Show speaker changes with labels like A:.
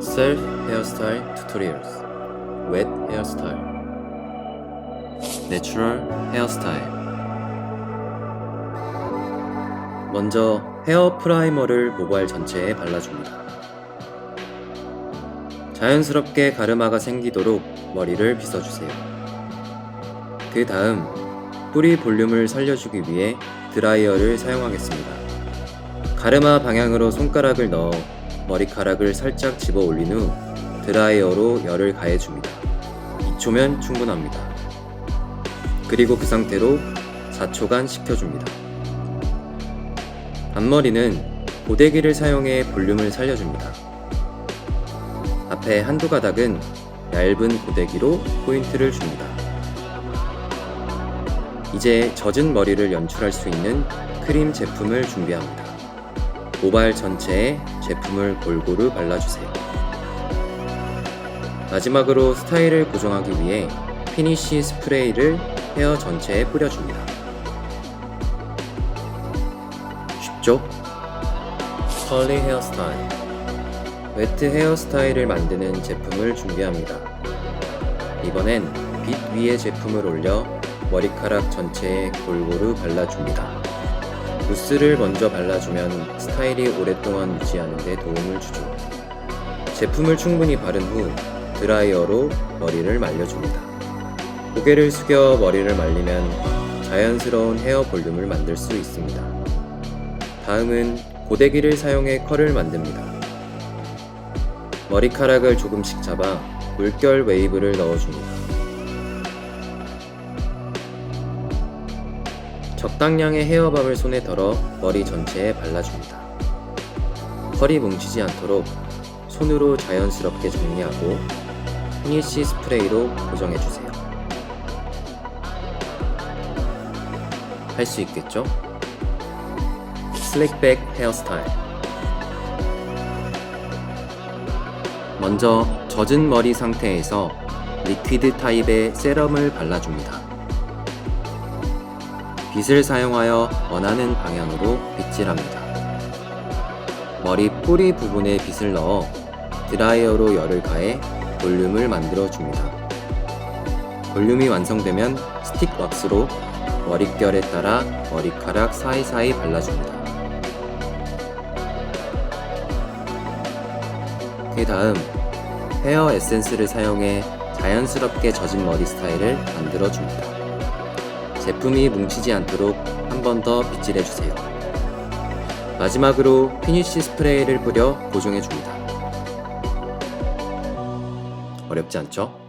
A: Self Hairstyle Tutorials Wet Hairstyle Natural Hairstyle 먼저 헤어 프라이머를 모발 전체에 발라줍니다. 자연스럽게 가르마가 생기도록 머리를 빗어주세요. 그 다음 뿌리 볼륨을 살려주기 위해 드라이어를 사용하겠습니다. 가르마 방향으로 손가락을 넣어 머리카락을 살짝 집어 올린 후 드라이어로 열을 가해줍니다. 2초면 충분합니다. 그리고 그 상태로 4초간 식혀줍니다. 앞머리는 고데기를 사용해 볼륨을 살려줍니다. 앞에 한두 가닥은 얇은 고데기로 포인트를 줍니다. 이제 젖은 머리를 연출할 수 있는 크림 제품을 준비합니다. 모발 전체에 제품을 골고루 발라주세요. 마지막으로 스타일을 고정하기 위해 피니쉬 스프레이를 헤어 전체에 뿌려줍니다. 쉽죠? 컬리 헤어스타일 웨트 헤어스타일을 만드는 제품을 준비합니다. 이번엔 빛 위에 제품을 올려 머리카락 전체에 골고루 발라줍니다. 무스를 먼저 발라주면 스타일이 오랫동안 유지하는 데 도움을 주죠. 제품을 충분히 바른 후 드라이어로 머리를 말려줍니다. 고개를 숙여 머리를 말리면 자연스러운 헤어 볼륨을 만들 수 있습니다. 다음은 고데기를 사용해 컬을 만듭니다. 머리카락을 조금씩 잡아 물결 웨이브를 넣어줍니다. 적당량의 헤어밤을 손에 덜어 머리 전체에 발라줍니다. 컬이 뭉치지 않도록 손으로 자연스럽게 정리하고 피니쉬 스프레이로 고정해주세요. 할 수 있겠죠? 슬릭백 헤어스타일 먼저 젖은 머리 상태에서 리퀴드 타입의 세럼을 발라줍니다. 빗을 사용하여 원하는 방향으로 빗질합니다. 머리 뿌리 부분에 빗을 넣어 드라이어로 열을 가해 볼륨을 만들어 줍니다. 볼륨이 완성되면 스틱 왁스로 머릿결에 따라 머리카락 사이사이 발라줍니다. 그 다음 헤어 에센스를 사용해 자연스럽게 젖은 머리 스타일을 만들어 줍니다. 제품이 뭉치지 않도록 한 번 더 빗질해 주세요. 마지막으로 피니쉬 스프레이를 뿌려 고정해 줍니다. 어렵지 않죠?